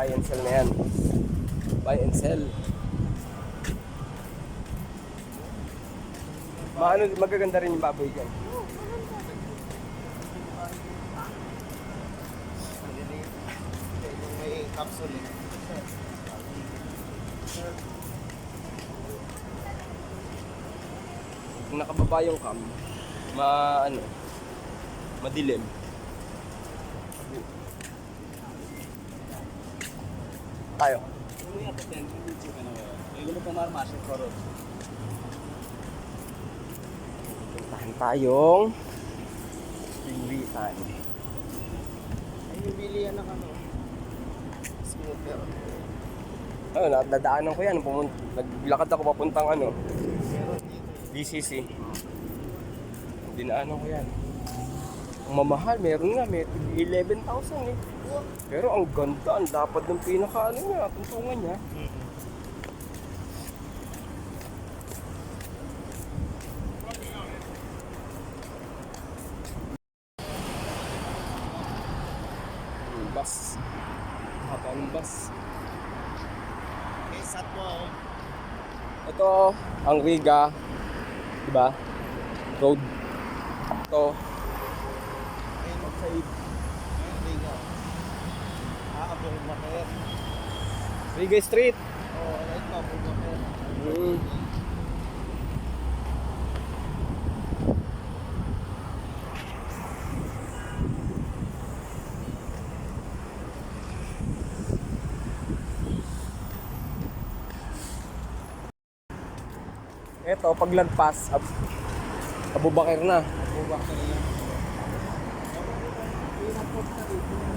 buy and sell na yan. Buy and sell. Maano, magaganda rin yung baboy dyan. May capsule eh. Kung nakababa yung cam, ma ano, madilim. Tayo. Puntahan tayong pingwitan. Ay, yung bilihan ng ano. Scooter. Ano, nadadaanan ko yan. Pumun- naglakad ako papuntang ano. DCC. Dinaanan ko yan. Ang mamahal, meron nga, may 11,000 eh. Pero ang ganda, ang dapat ng pinaka ano niya, tuntungan niya. Bus. Haba ng bus. Eh, sat mo ako. Ito, ang Riga. Diba? Road. Ito, Ayun, outside. Ayun, Riga. Ah, Abong Bakit. Riga Street. Oo, right na, Abong Bakit. Mm. Ito, paglagpas, ab Abubakir na. Abong Bakit na.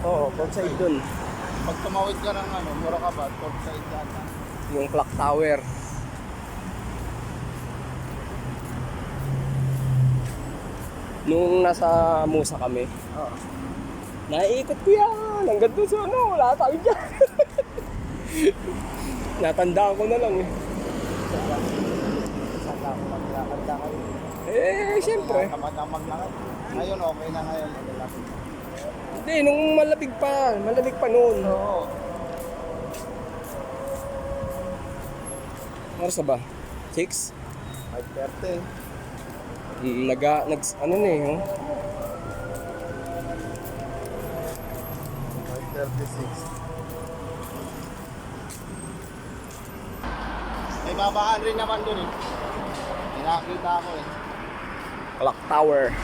Oo, port side dun. Pag tumawid ka ng ano, mura ka ba? Port side ka na. Yung clock tower. Nung nasa Musa kami, Oo. naiikot ko yan. Hanggang doon sa ano, wala tayo dyan. Natandaan ko na lang eh. Saan ka ako maglakad ka kayo? Eh, siyempre. Ang maglakad. Ngayon, okay na ngayon. Ka. Hindi, nung malamig pa. Malamig pa noon. Oo. Oras na ba? 6? 5.30. Mm, naga, nag, ano na eh, oh. 5.36. May babaan rin naman dun eh. Nakakita ako eh. Clock tower.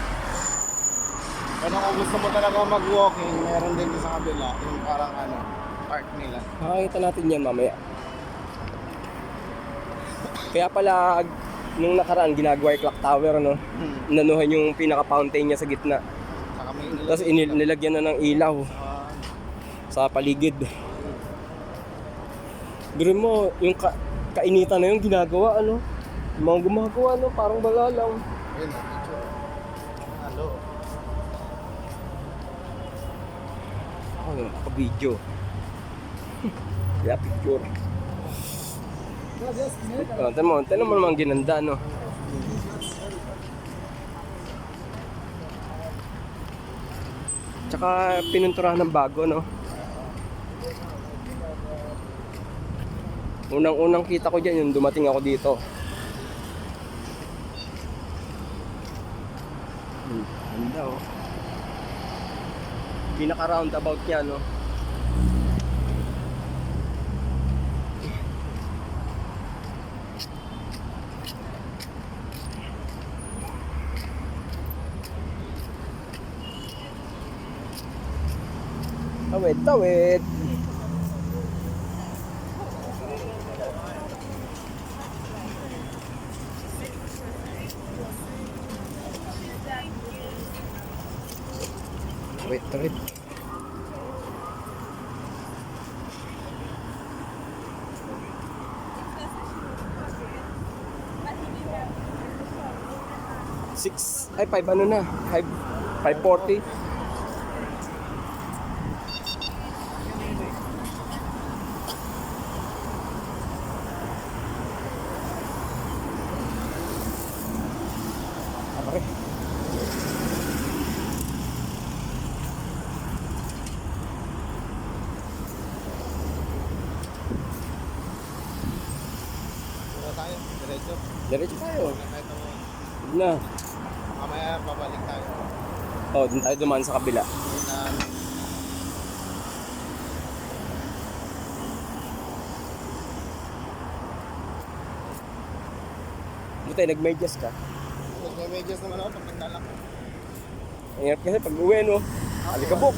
Pero kung gusto mo talaga mag-walking, meron din sa kabila, yung parang ano, park nila. Makakita natin yan mamaya. Kaya pala, nung nakaraan, ginagawa yung clock tower, no? Hmm. Nanuhan yung pinaka-fountain niya sa gitna. Tapos inil- nilagyan na ng ilaw Ah, sa paligid. Pero mo, yung ka- kainitan na yung ginagawa, ano? Yung mga gumagawa, no? Parang wala lang. Ayun, Ako yung nakaka-video. Kaya picture. Oh, tama mo, tama mo naman ginanda, no? Tsaka pinunturahan ng bago, no? Unang-unang kita ko dyan, yung dumating ako dito. Hmm, ganda, oh. Pinaka-roundabout niya, no? Tawid, tawid. Tawid, tawid. 6, ay 5 ano na, 5, 540. Dumaan sa kabila. Buti, nag-medyas ka. may medyas naman ako pag naglalakad. Ang hirap kasi pag uwi, no? Alikabok.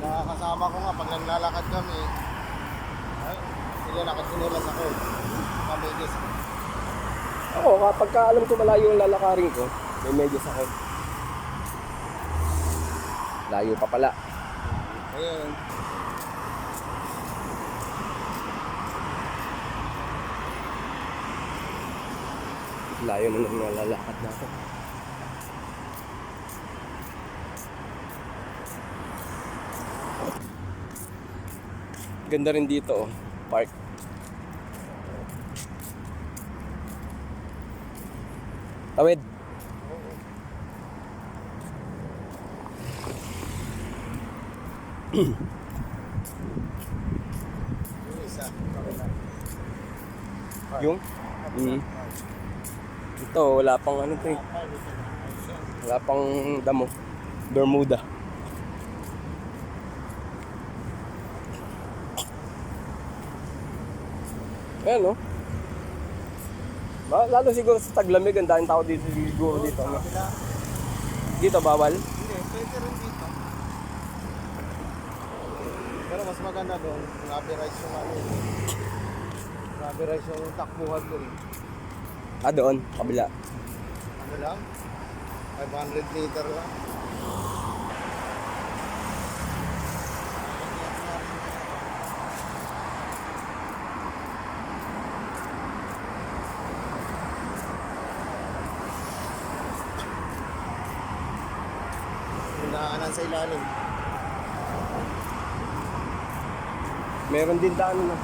Mga kasama ko nga, pag naglalakad kami, ay, sila nakasinulas ako. Mga medyas. Ako, kapag ka alam ko malayo yung lalakarin ko, may medyas ako. Layo pa pala. Ayun. Layo na ng nalalakad natin. Ganda rin dito, oh. Park. Tawid. Yung? Mm. Ito, wala pang ano to eh. Wala pang damo. Bermuda. Ayan no? Lalo siguro sa taglamig, ang daming tao dito siguro dito. No? Kabila. Dito bawal. Hindi, pwede rin dito. Pero mas maganda doon, grabe rice yung ano. Grabe rice yung takbuhan doon. Ah, doon, kabila. Ano lang? 500 liter lang. Daanan sa ilalim. Meron din daan no?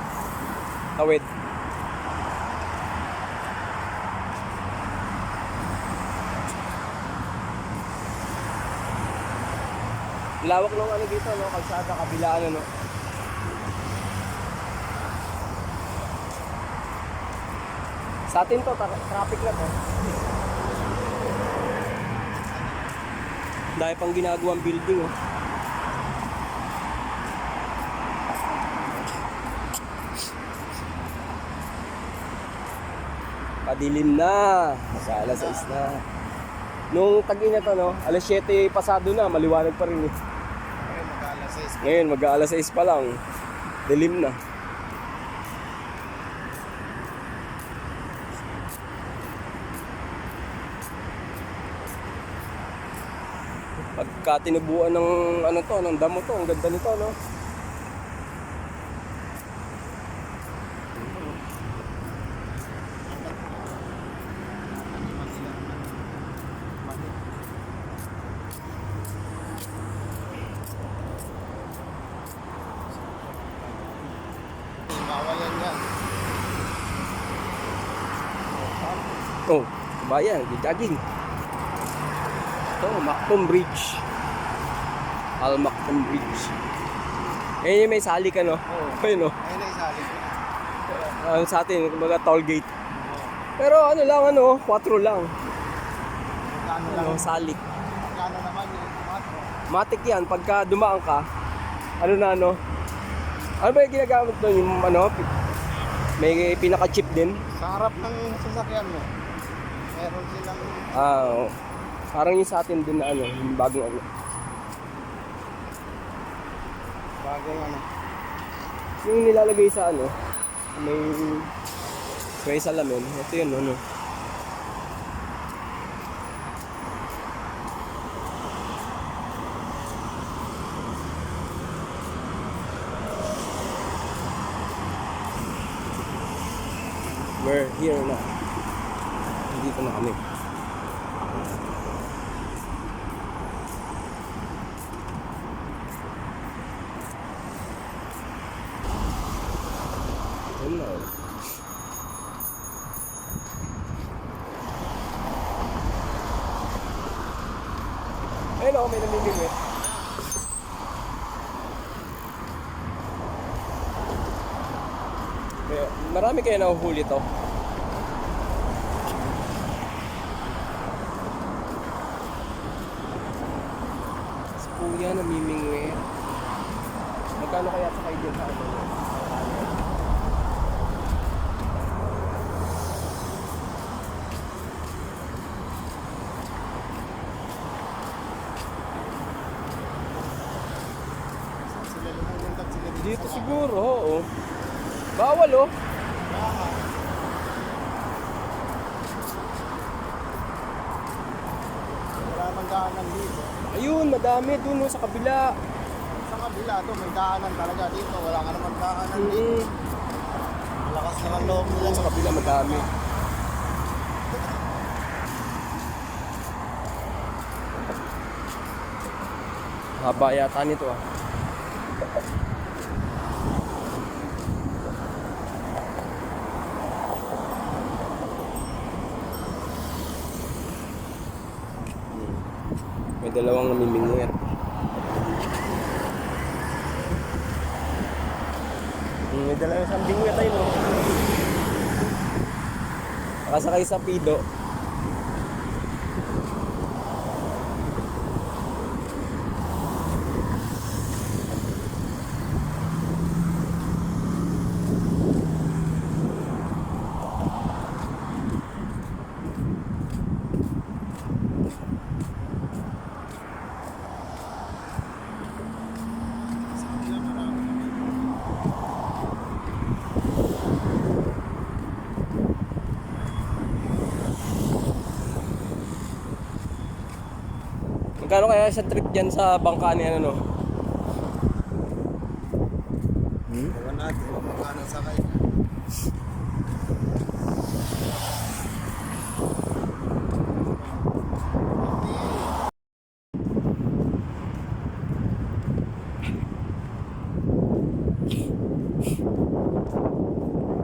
Tawid. Lawak ng ano dito, no? Kalsada, kabilaan, ano? Sa atin to, tra- traffic na to. Dahil pang ginagawang building, oh. Padilim na. Sa alas 6 na. Nung tag na to, no? Alas 7 pasado na, maliwanag pa rin eh. Ngayon mag-alas 6. Ngayon, mag-aalas 6 pa lang. Dilim na. Pagka tinubuan ng ano to, ng damo to, ang ganda nito, no? Oh, kabayan, jogging. Ito, Macton Bridge. Al Macton Bridge. Eh, yung may sali ka, no? Oo. Ayun, no? Ayun na isali ko. Ang sa atin, kumbaga toll gate. Pero ano lang, ano, 4 lang. Magkano lang. Ano, salik. Magkano naman yung tomato. Matik yan, pagka dumaan ka, ano na, ano, ano ba yung ginagamit doon? Yung ano, may pinaka-chip din. Sa harap ng sasakyan mo, meron silang Ah, oo. parang yung sa atin din na ano, yung bagong ano. Bagong ano. Yung nilalagay sa ano, may may salamin. Ito yun, ano. We're here na. Dito na kami. Yun na. oh. Ayun ako, may namimingwit. marami kaya nahuhuli to. Si Kuya namimingwit. Magkano kaya sa kayo dyan sa ano? Sila lumulundag sila dito. Dito siguro, oo. Bawal oh. Wala mang daanan dito. Ayun, madami dun oh, sa kabila. Sa kabila to, may daanan talaga dito. Wala ka naman daanan dito. Mm. Malakas naman loob nila. Sa kabila madami. Haba yata nito ah. May dalawang namimingwit. Hmm, May dalawang isang bingwit tayo no. Nakasakay sa pido. Magkano kaya sa trip dyan sa bangka ni ano no? Ewan natin, magkano sakay.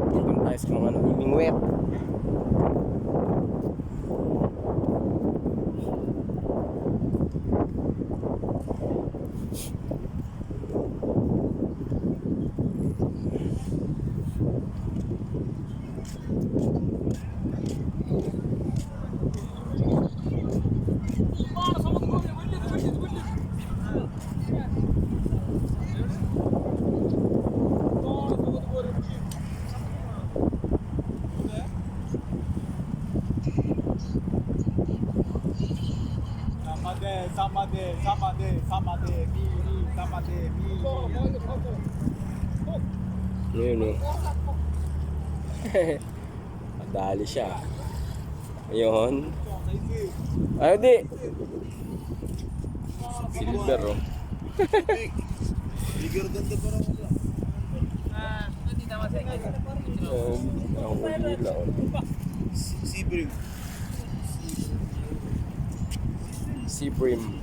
Doon tayo sa mga namimingwit. Samade, samade, samade, samade, miri, samade, miri. Ayun oh. Madali siya. Ayun. Ayaw di. Silver oh. Bigger than the parang wala. Sebring. Sea brim.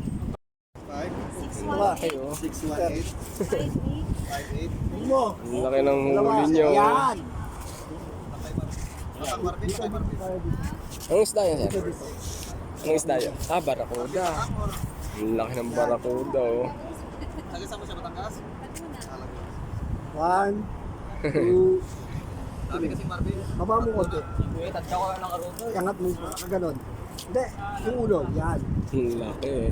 Five? Laki oh. Eight. Five, eight. Mo. Ang laki ng huli niyo. oh. Yan. Pasang Marvin, pasang Marvin. Anong isda yan, sir? Anong isda yan? Ah, barakuda. Ang laki ng barakuda, oh. Taga-sama siya Batangas? One, two, Dami kasi Marvin. baba mo konti. Wait, at ako ng aruto. Iangat mo ganon. Hindi, yung ulo, yan. Ang laki, eh.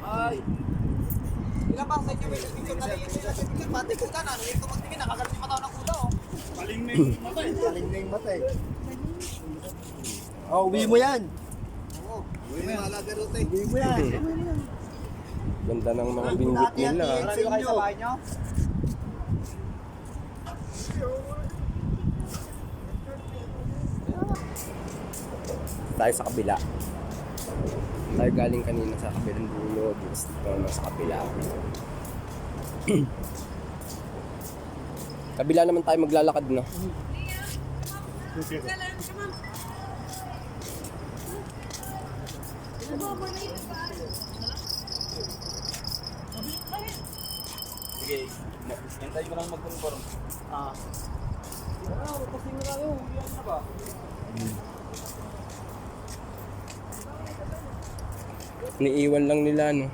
Ay. Ilan ba sa inyo may picture na rin yung pati ko ka na. Ito magtingin, nakagalit yung mata ng oh. Paling na yung mata eh. Galing na yung mata eh. Oh, uwi mo yan. Oo. Uy, may alaga rote. Uwi mo yan. Ganda ng mga bingbit nila. ah. Marami kayo sa bahay nyo? Tayo sa kabila. Tayo galing kanina sa kabilang dulo. Dito naman sa kabila. kabila naman tayo maglalakad, no? Sige. Hintay ko lang mag-confirm. Ah. Wow, kasi nga tayo. Uwian na ba? Niiwan lang nila, no?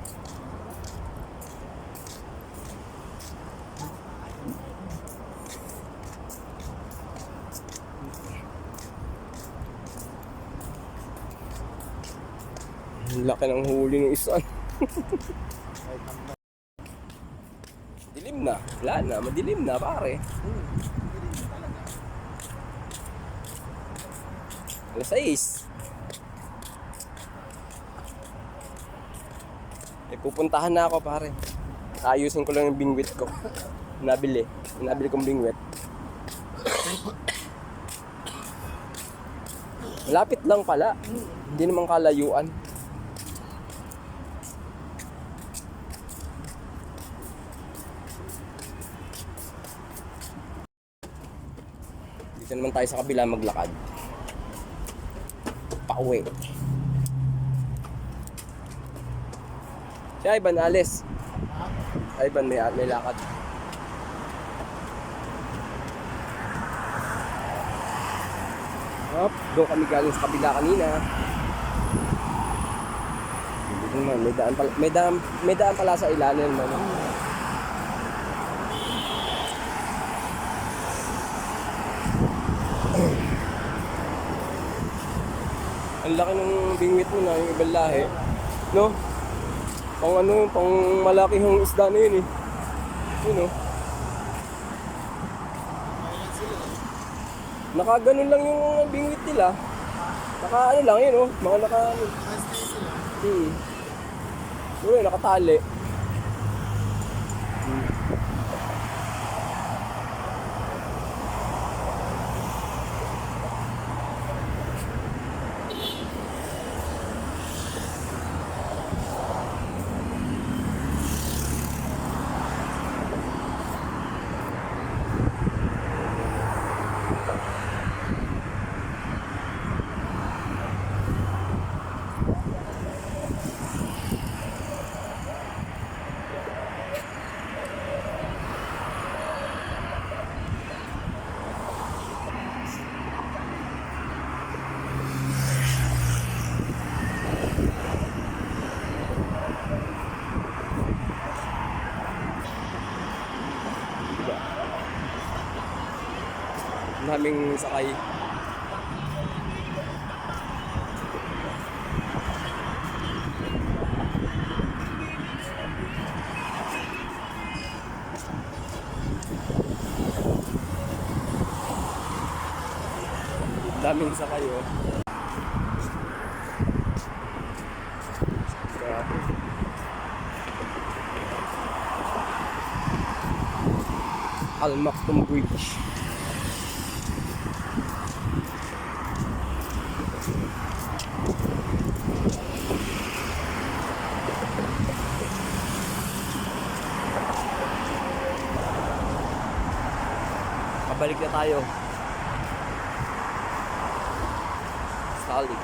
Ang laki ng huli ng isa. Dilim na. Wala na. Madilim na, pare. Alas 6. Eh, pupuntahan na ako, pare. Ayusin ko lang yung bingwit ko. Nabili. Nabili kong bingwit. Malapit lang pala. Hindi naman kalayuan. Dito naman tayo sa kabila maglakad. Pauwi. Si Ivan, alis. Ivan, may, may lakad. Hop, doon kami galing sa kabila kanina. Hindi naman, may daan pala, may daan, may daan pala sa ilalim. Ano? Ang laki ng bingwit mo na, yung ibang lahi. No? Pang ano, pang malaki yung isda na yun eh. Yun oh. Nakaganon lang yung bingwit nila. Naka ano lang yun oh. Mga naka ano. Hmm. Siguro nakatali. Hmm. Ang Ang daming sakay oh. Grabe. Al Maktoum Bridge. Pabalik na tayo. Solid.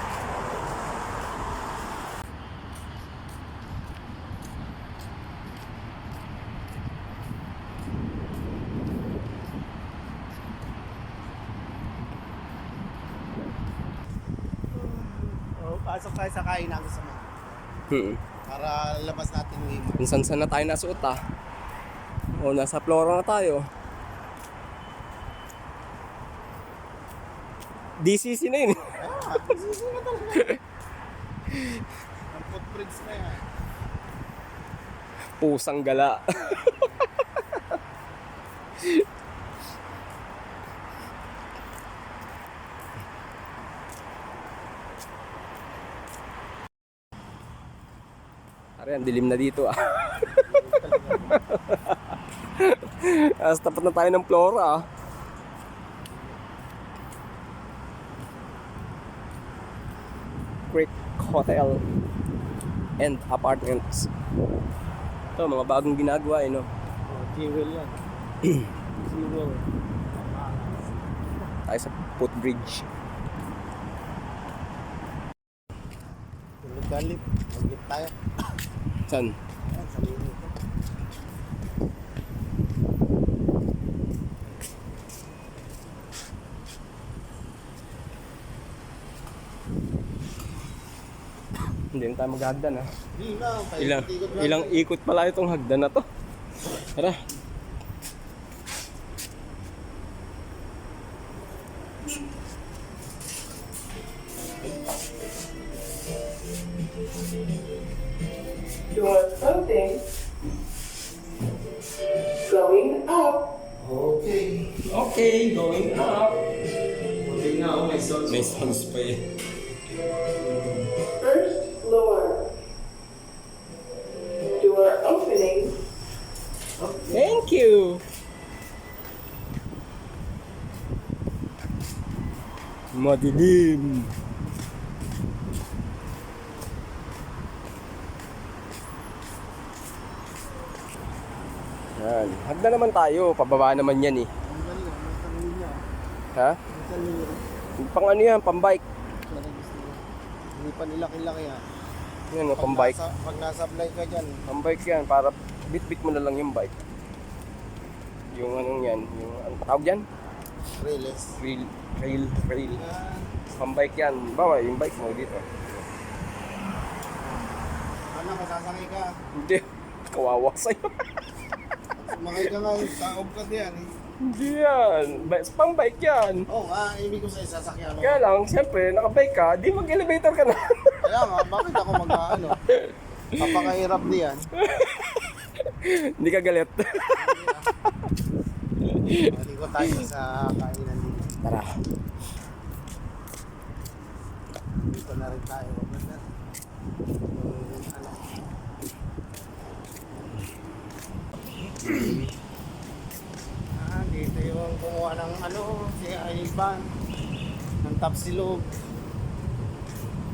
Oh, pasok tayo sa kainan gusto mo. Hmm. Para labas natin yung. Kung saan saan na tayo nasuot ah. O, nasa Flora na tayo. DCC na yun. Ah, sisi na talaga. Ang footprints na yan. Pusang gala. Pare, ang dilim na dito ah. As tapat na tayo ng Flora ah. Creek Hotel and Apartments. Ito, mga bagong ginagawa eh, no? Oh, jewel yan. jewel. Tayo sa footbridge. Tulog ka lip. Mag-lip tayo. Saan? Ayan, Hindi na tayo maghagdan na. Ilang, ilang ikot pala itong hagdan na to. Tara. Madilim. Yan. Hagda naman tayo. Pababa naman yan eh. Ha? Pang ano yan? Pang bike. Hindi pa nilaki-laki ah. Yan o, Pag pang bike. Pag nasa fly ka dyan, Pang bike yan. Para bit-bit mo na lang yung bike. Yung anong yan. Yung ang tawag yan? release. Trail. Trail. Trail. Ah, Pang bike yan. Bawa yung bike mo dito. ano, masasakay ka. Hindi. Kawawa sa'yo. Sumakay ka nga, taob ka diyan eh. Hindi yan. Ba- Pang bike yan. Oo nga, ibig ko sa'yo sasakyan. Kaya lang, siyempre, nakabike ka, di mag-elevator ka na. Kaya nga, bakit ako mag-ano? Papakahirap diyan. Hindi ka galit. Hindi ko tayo sa kainan. Tara. Dito na rin tayo. Ano. Ah, dito yung kumuha ng ano, si Ivan. Ng tapsilog.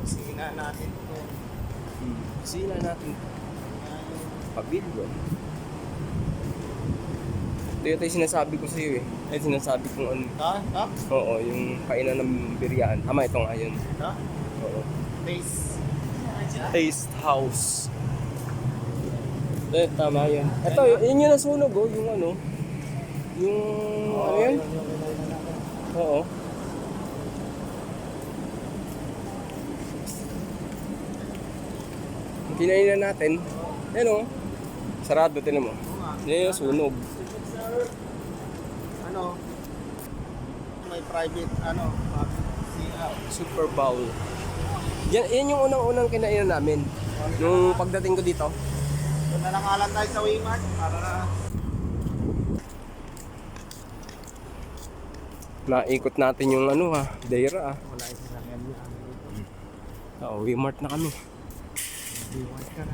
Sina natin ito. Sina natin. Pabidyo. Ito yung sinasabi ko sa'yo eh. Ay, sinasabi kong ano. Ha? Ha? Oo, yung kainan ng biryaan. Tama, ito nga yun. Ha? Oo. Taste. Taste House. Eh, tama yun. Ito, yun yung nasunog oh, yung ano. Yung, ano yan? Yun, yun, yun, yun, yun. Oo. Kinainan natin. Yan o. Sarado, tinan mo. Yan yung sunog. Ano? May private, ano, CR. Super Bowl. Yan, yan yung unang-unang kinainan namin. Nung pagdating ko dito. Doon na langalan tayo sa Waymart para na Naikot natin yung ano ha, Daira ah. wala yung sasakyan niya. Oo, Wmart na kami. Waymart ka na.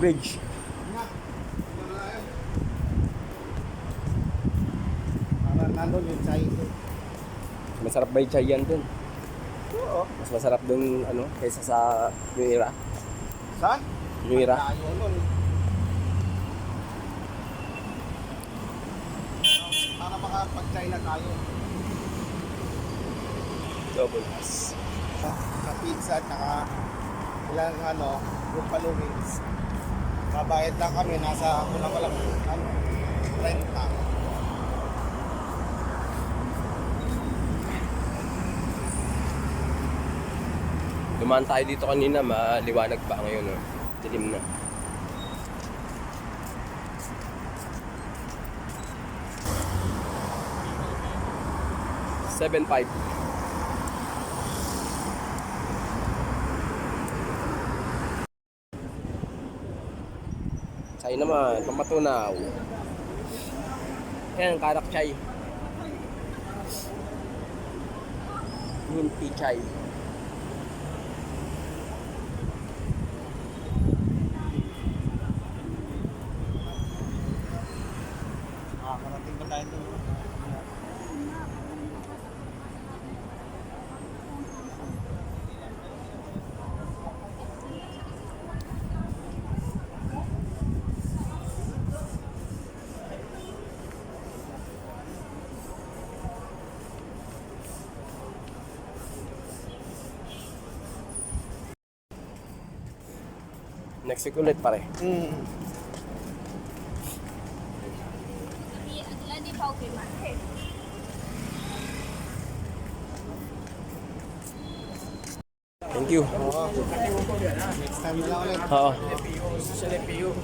Chai. Masarap ba yung chai yan dun? Oo. Mas masarap dun ano, kaysa sa Nuira. Saan? Nuira. Para makapag-chai na tayo. Double S. Sa pizza at naka ilang ano, buffalo wings. Babayad lang kami, nasa ako lang walang ano, renta. Dumaan tayo dito kanina, maliwanag pa ngayon. Oh. Dilim na. Seven five. Chay naman, pamatunaw. Yan, karak chay. Minty chay. Next week ulit pare. Mm. Kami adalah di Pauke Market. Thank you. Oo. Next time na lang ulit. Oo.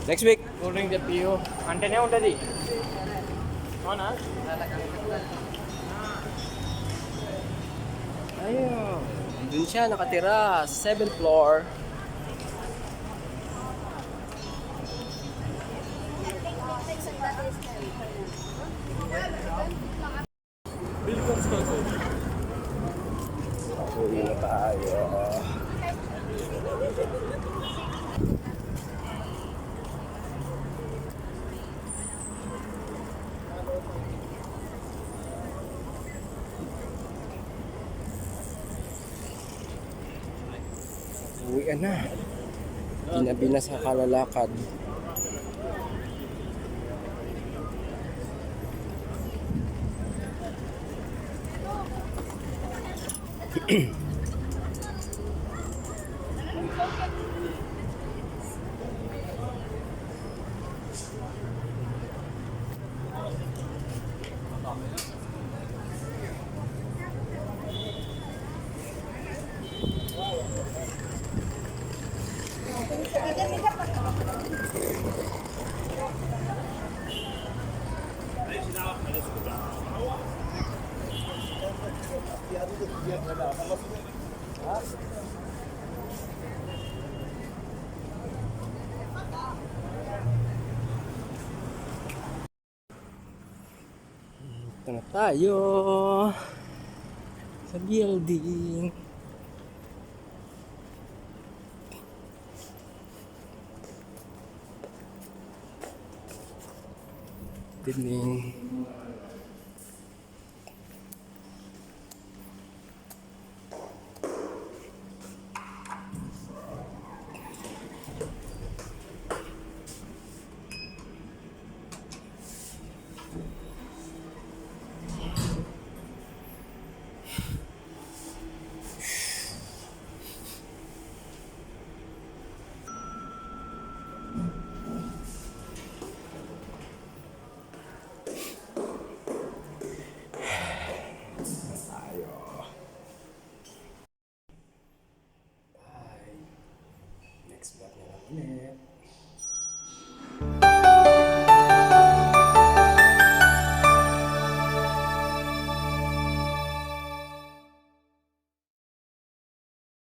Next week. Cooling చెప్పియు అంటేనే ఉంటుంది అవునా Ayun. Doon siya nakatira sa 7th floor. Ginabi na sa kalalakad. Ito na tayo. Sa building. Tining. tayo.